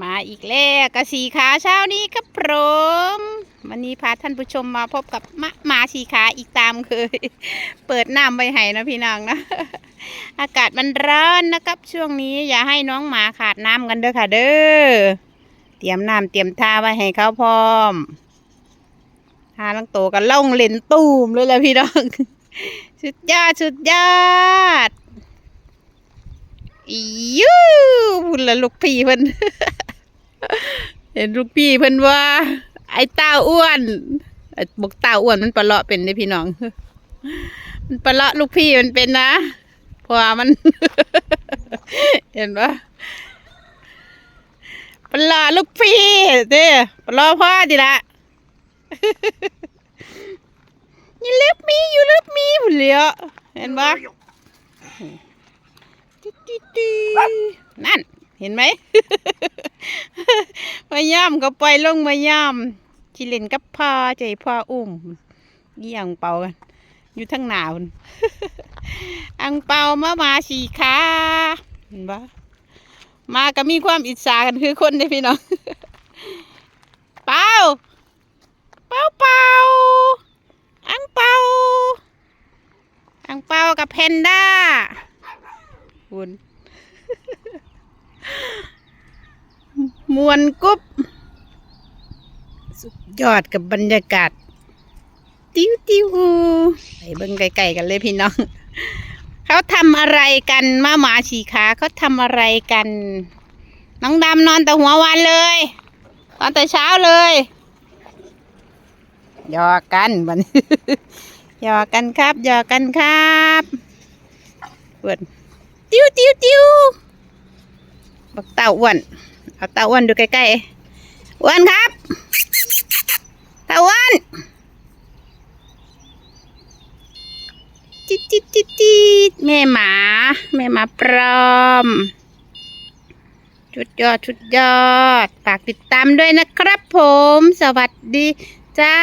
มาอีกแล้วกระสีขาเช้านี้ครับผมวันนี้พาท่านผู้ชมมาพบกับมะมาสีขาอีกตามเคย เปิดน้ำไปให้นะพี่น้องนะ อากาศมันร้อนนะครับ ช่วงนี้อย่าให้น้องหมาขาดน้ำกันเด้อค่ะเด้อเตรียมน้ำเตรียมท่าไว้ให้เขาพร้อมหาลังโตกันล่องเล่นตูมเลยแหละพี่น้องสุดยอดสุดยอดอียูพุ่นละลูกพี่เพิ่น เห็นลูกพี่เพิ่นว่า ไอ้ตาอ้วนไอ้บอกตาอ้วนมันปลาเลาะเป็นเด้พี่น้อง มันปลาเลาะลูกพี่มันเป็นนะเพราะว่ามัน เห็นปะปลาเลาะลูกพี่เด้ปลาพ่อดีละ you love me you love me ผุเหลียวเห็นปะนั่น เห็นไหม มาย่ำก็ปล่อยลงมาย่ำที่เล่นกับพ่อใจพ่ออุ้มเยี่ยงเป่ากันอยู่ทั้งหนาวอังเปามามาสีขาเห็นปะมาก็มีความอิจฉากันคือคนเด้พี่น้องเปาเปาเปาอังเปาอังเปากับแพนด้าคุณ มวนกุ๊บสุดยอดกับบรรยากาศ ติ้วติ้วไปเบิ่งไกลๆกันเลยพี่น้อง เขาทำอะไรกันมาหมาฉีขาเขาทำอะไรกัน น้องดำนอนแต่หัววันเลยนอนแต่เช้าเลยยอกันบันยอกันครับยอกกันครับเปิดติ้วติ้วติ้วบักเต่าอ้วน เอาตาอ้วนดูใกล้ๆอ้วนครับตาอ้วนจิดจิดจิดจิดแม่หมาแม่หมาปลอมชุดยอดชุดยอดฝากติดตามด้วยนะครับผม สวัสดีจ้า